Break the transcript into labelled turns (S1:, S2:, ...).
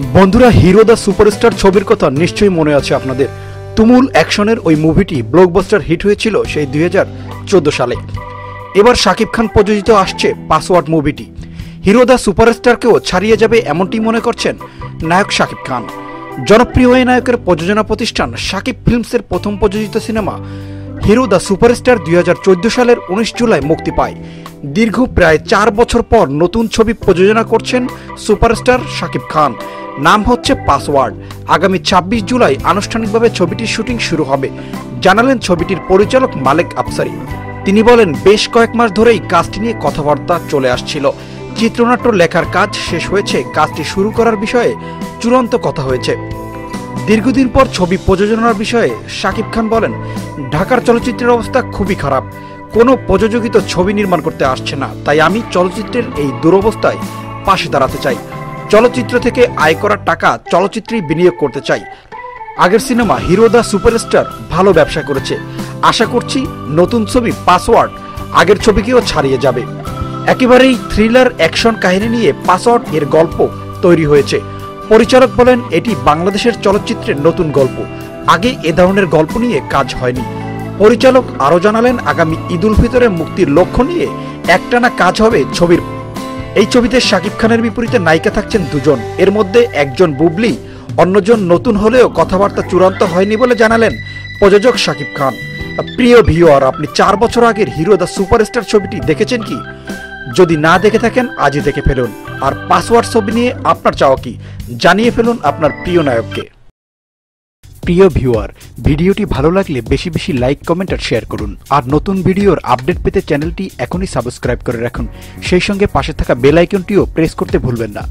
S1: বন্ধুরা hero the superstar ছবির কথা নিশ্চয়ই মনে আছে আপনাদের। তুমুল অ্যাকশনের ওই মুভিটি ব্লকবাস্টার হিট হয়েছিল সেই দুই হাজার চোদ্দ সালে। এবার শাকিব খান প্রযোজিত আসছে পাসওয়ার্ড মুভিটি। হিরো দ্য সুপারস্টারকেও ছাড়িয়ে যাবে এমনটি মনে করছেন নায়ক শাকিব খান। জনপ্রিয় এই নায়কের প্রযোজনা প্রতিষ্ঠান শাকিব ফিল্মসের প্রথম প্রযোজিত সিনেমা হিরো দ্য সুপারস্টার দুই সালের উনিশ জুলাই মুক্তি পায়। দীর্ঘ প্রায় চার বছর পর নতুন ছবি প্রযোজনা করছেন সুপারস্টার শাকিব খান। নাম হচ্ছে পাসওয়ার্ড। আগামী ২৬ জুলাই আনুষ্ঠানিকভাবে ছবিটির শুটিং শুরু হবে। জানালেন ছবিটির পরিচালক মালেক আফসারি। তিনি বলেন, বেশ কয়েক মাস ধরেই কাজটি নিয়ে কথাবার্তা চলে আসছিল। চিত্রনাট্য লেখার কাজ শেষ হয়েছে। কাজটি শুরু করার বিষয়ে চূড়ান্ত কথা হয়েছে। দীর্ঘদিন পর ছবি প্রযোজনার বিষয়ে শাকিব খান বলেন, ঢাকার চলচ্চিত্রের অবস্থা খুবই খারাপ। কোনো প্রযোজকিত ছবি নির্মাণ করতে আসছে না। তাই আমি চলচ্চিত্রের এই দুরবস্থায় পাশে দাঁড়াতে চাই। চলচ্চিত্র থেকে আয় করার টাকা চলচ্চিত্রেই বিনিয়োগ করতে চাই। আগের সিনেমা হিরো দ্য সুপারস্টার ভালো ব্যবসা করেছে। আশা করছি নতুন ছবি পাসওয়ার্ড আগের ছবিকেও ছাড়িয়ে যাবে। একেবারেই থ্রিলার অ্যাকশন কাহিনী নিয়ে পাসওয়ার্ড এর গল্প তৈরি হয়েছে। পরিচালক বলেন, এটি বাংলাদেশের চলচ্চিত্রের নতুন গল্প। আগে এ ধরনের গল্প নিয়ে কাজ হয়নি। পরিচালক আরও জানালেন, আগামী ঈদুল ফিতরের মুক্তির লক্ষ্য নিয়ে একটানা কাজ হবে ছবির। এই ছবিতে শাকিব খানের বিপরীতে নায়িকা থাকছেন দুজন। এর মধ্যে একজন বুবলি, অন্যজন নতুন হলেও কথাবার্তা চূড়ান্ত হয়নি বলে জানালেন প্রযোজক শাকিব খান। প্রিয় ভিওয়ার আপনি চার বছর আগের হিরো দ্য সুপারস্টার ছবিটি দেখেছেন কি? যদি না দেখে থাকেন, আজই দেখে ফেলুন। আর পাসওয়ার্ড ছবি নিয়ে আপনার চাওয়া কি? জানিয়ে ফেলুন আপনার প্রিয় নায়ককে। প্রিয় ভিউয়ার, ভিডিওটি ভালো লাগলে বেশি বেশি লাইক, কমেন্ট আর শেয়ার করুন। আর নতুন ভিডিওর আপডেট পেতে চ্যানেলটি এখনই সাবস্ক্রাইব করে রাখুন। সেই সঙ্গে পাশে থাকা বেল আইকনটিও প্রেস করতে ভুলবেন না।